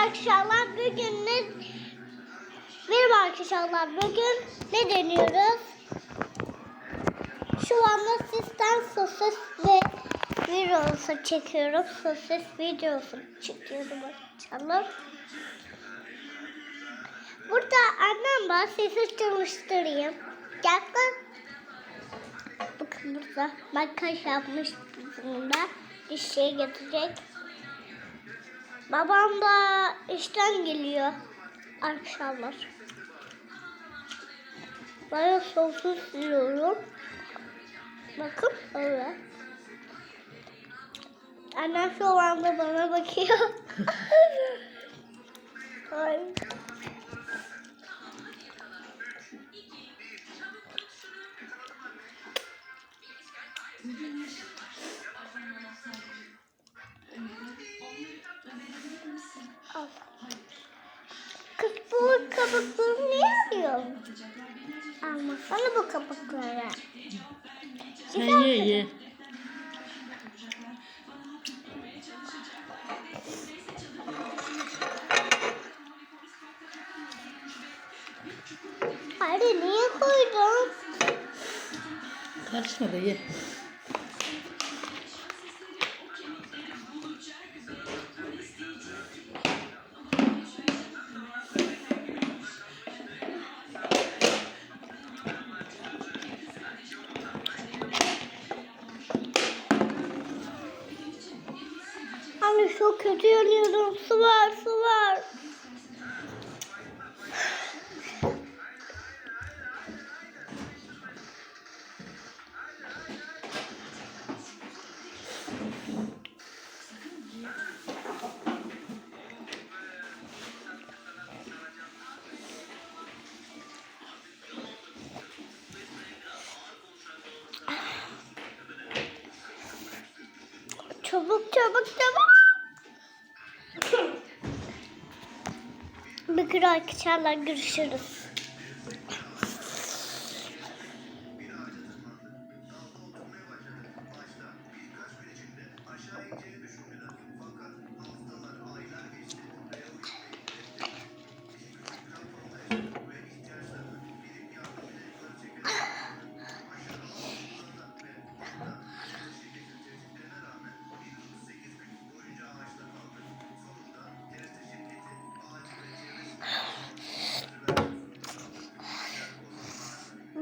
arkadaşlar bugün ne Merhaba arkadaşlar bugün ne deniyoruz? Şu anda sizden sosis ve videosu çekiyorum. Sosis videosu çekiyorum arkadaşlar. Burada annem var sesi çalıştırayım. Gel. Bakın burada makyaj yapmış bizimle. Bir şey getirecek. Babam da işten geliyor. Akşamlar. Ben sonsuz yiyorum. Bakın öyle. Annem şu anda bana bakıyor. Ay. Al. Kız bu kabukları niye alıyorsun? Almasana bu kabukları. Sen ye ye. Hadi niye koydun? Karışma da ye. Çok kötü yanıyorum. Su var, su var. Çabuk çabuk çabuk. Kere arkadaşlarla görüşürüz.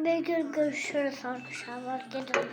Bir gün görüşürüz arkadaşlar. Gelin.